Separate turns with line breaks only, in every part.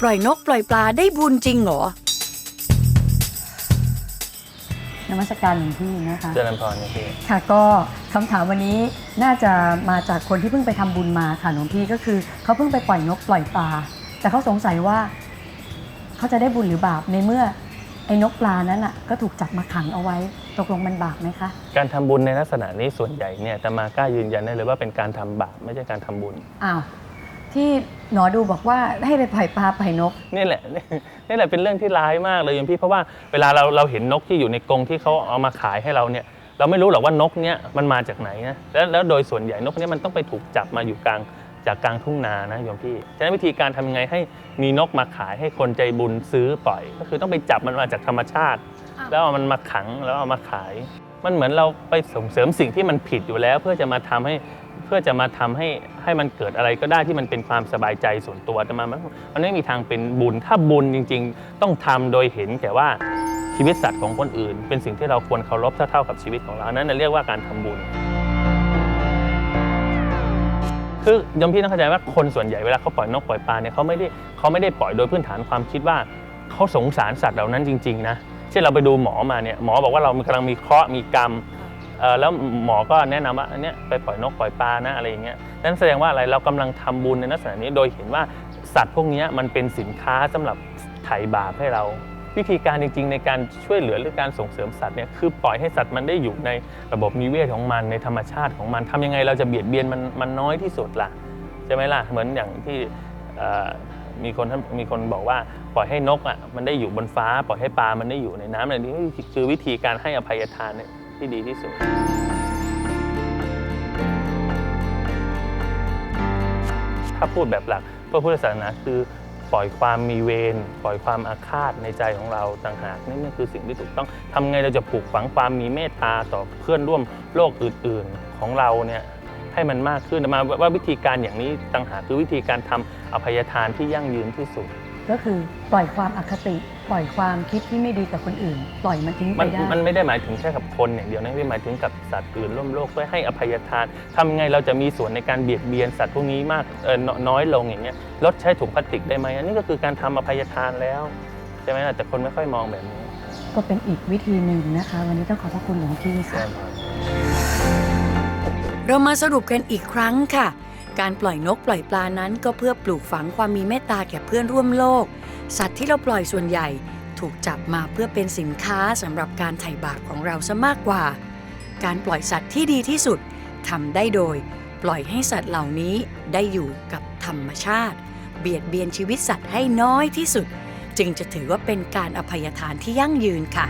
ปล่อยนกปล่อยปลาได้บุญจริงเหรอ
นมัสการหลวงพี่นะคะ
เจริญพรนะพี่
ค่ะก็คำถามวันนี้น่าจะมาจากคนที่เพิ่งไปทำบุญมาค่ะหลวงพี่ก็คือเขาเพิ่งไปปล่อยนกปล่อยปลาแต่เขาสงสัยว่าเขาจะได้บุญหรือบาปในเมื่อไอ้นกปลานั้นอะก็ถูกจับมาขังเอาไว้ตกลงมันบาปไหมคะ
การทำบุญในลักษณะนี้ส่วนใหญ่เนี่ยแต่มากล้ายืนยันได้เลยว่าเป็นการทำบาปไม่ใช่การทำบุญ
อ้าว ที่หนอดูบอกว่าให้ไปปล่อยปลาปล่อยนก
นี่แหละนี่แหละเป็นเรื่องที่ร้ายมากเลยโยมพี่เพราะว่าเวลาเราเราเห็นนกที่อยู่ในกรงที่เขาเอามาขายให้เราเนี่ย เราไม่รู้หรอกว่านกเนี้ยมันมาจากไหนนะแล้วแล้วโดยส่วนใหญ่นกเนี้ยมันต้องไปถูกจับมาอยู่กลางจากกลางทุ่งนานะโยมพี่ฉะนั้นวิธีการทำยังไงให้มีนกมาขายให้คนใจบุญซื้อปล่อย ก็คือต้องไปจับมันมาจากธรรมชาติ
อ้าว
แล้วเอามันมาขังแล้วเอามาขาย มันเหมือนเราไปส่งเสริมสิ่งที่มันผิดอยู่แล้ว เพื่อจะมาทำให้เพื่อจะมาทำให้ให้มันเกิดอะไรก็ได้ที่มันเป็นความสบายใจส่วนตัวแต่มามันมันไม่มีทางเป็นบุญถ้าบุญจริง ๆ ต้องทำโดยเห็นแก่ว่าชีวิตสัตว์ของคนอื่น เป็นสิ่งที่เราควรเคารพเท่าๆกับชีวิตของเรานั้นเรียกว่าการทำบุญ คือยมพี่ต้องเข้าใจว่าคนส่วนใหญ่เวลาเขาปล่อยนกปล่อยปลาเนี่ยเขาไม่ได้เขาไม่ได้ปล่อยโดยพื้นฐานความคิดว่าเขาสงสารสัตว์เหล่านั้นจริง ๆ นะ เช่นเราไปดูหมอมาเนี่ยหมอบอกว่าเรากำลังมีเคราะห์มีกรรมเอ่อแล้วหมอก็แนะนำว่าอันเนี้ยไปปล่อยนกปล่อยปลานะอะไรอย่างเงี้ยนั่นแสดงว่าอะไรเรากำลังทำบุญในลักษณะนี้โดยเห็นว่าสัตว์พวกเนี้ยมันเป็นสินค้าสำหรับไถ่บาปให้เรา วิธีการจริงๆในการช่วยเหลือหรือการส่งเสริมสัตว์เนี่ยคือปล่อยให้สัตว์มันได้อยู่ในระบบนิเวศของมันในธรรมชาติของมันทำยังไงเราจะเบียดเบียนมันมันน้อยที่สุดล่ะ ใช่ไหมล่ะ เหมือนอย่างที่เอ่อ มีคนท่านมีคนบอกว่าปล่อยให้นกอะมันได้อยู่บนฟ้า ปล่อยให้ปลามันได้อยู่ในน้ำอะไรนี้คือวิธีการให้อภัยทานเนี่ยที่ดีที่สุดถ้าพูดแบบหลักพระพุทธศาสนาคือปล่อยความมีเวรปล่อยความอาฆาตในใจของเราต่างหากนี่นี่คือสิ่งที่ถูกต้องทำไงเราจะปลูกฝังความมีเมตตาต่อเพื่อนร่วมโลกอื่น ๆของเราเนี่ย ให้มันมากขึ้นมาว่าวิธีการอย่างนี้ต่างหากคือวิธีการทำอภัยทานที่ยั่งยืนที่สุด
ก็คือปล่อยความอคติ ปล่อยความคิดที่ไม่ดีกับคนอื่น ปล่อยมันทิ้งไป
มัน
ได้
มันไม่ได้หมายถึงแค่กับคนอย่างเดียวนะไม่ได้หมายถึงกับสัตว์อื่นร่วมโลกเพื่อให้อภัยทานทำไงเราจะมีส่วนในการเบียดเบียนสัตว์พวกนี้มากเออน้อยน้อยลงอย่างเงี้ยลดใช้ถุงพลาสติกได้ไหมอันนี้ก็คือการทำอภัยทานแล้วใช่ไหมล่ะแต่คนไม่ค่อยมองแบบนี้
ก็เป็นอีกวิธีหนึ่งนะคะ วันนี้ต้องขอบพระคุณหลวงพี่ค่ะ
เรามาสรุปกันอีกครั้งค่ะ การปล่อยนกปล่อยปลานั้นก็เพื่อปลูกฝังความมีเมตตาแก่เพื่อนร่วมโลก สัตว์ที่เราปล่อยส่วนใหญ่ถูกจับมาเพื่อเป็นสินค้าสำหรับการไถ่บาปของเราซะมากกว่า การปล่อยสัตว์ที่ดีที่สุดทำได้โดย ปล่อยให้สัตว์เหล่านี้ได้อยู่กับธรรมชาติ เบียดเบียนชีวิตสัตว์ให้น้อยที่สุด จึงจะถือว่าเป็นการอภัยทานที่ยั่งยืนค่ะ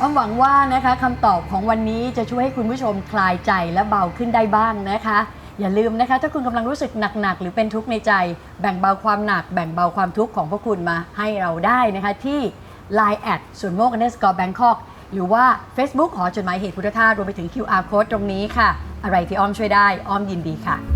อ้อมหวังว่านะคะคำตอบของวันนี้จะช่วยให้คุณผู้ชมคลายใจและเบาขึ้นได้บ้างนะคะ อย่าลืมนะคะ ถ้าคุณกำลังรู้สึกหนักๆ หรือเป็นทุกข์ในใจ แบ่งเบาความหนัก แบ่งเบาความทุกข์ของพวกคุณมาให้เราได้นะคะที่ Line แอดส่วนโมก underscore Bangkok หรือว่า Facebook หอจดหมายเหตุพุทธทาสรวมไปถึง QR code ตรงนี้ค่ะ อะไรที่อ้อมช่วยได้อ้อมยินดีค่ะ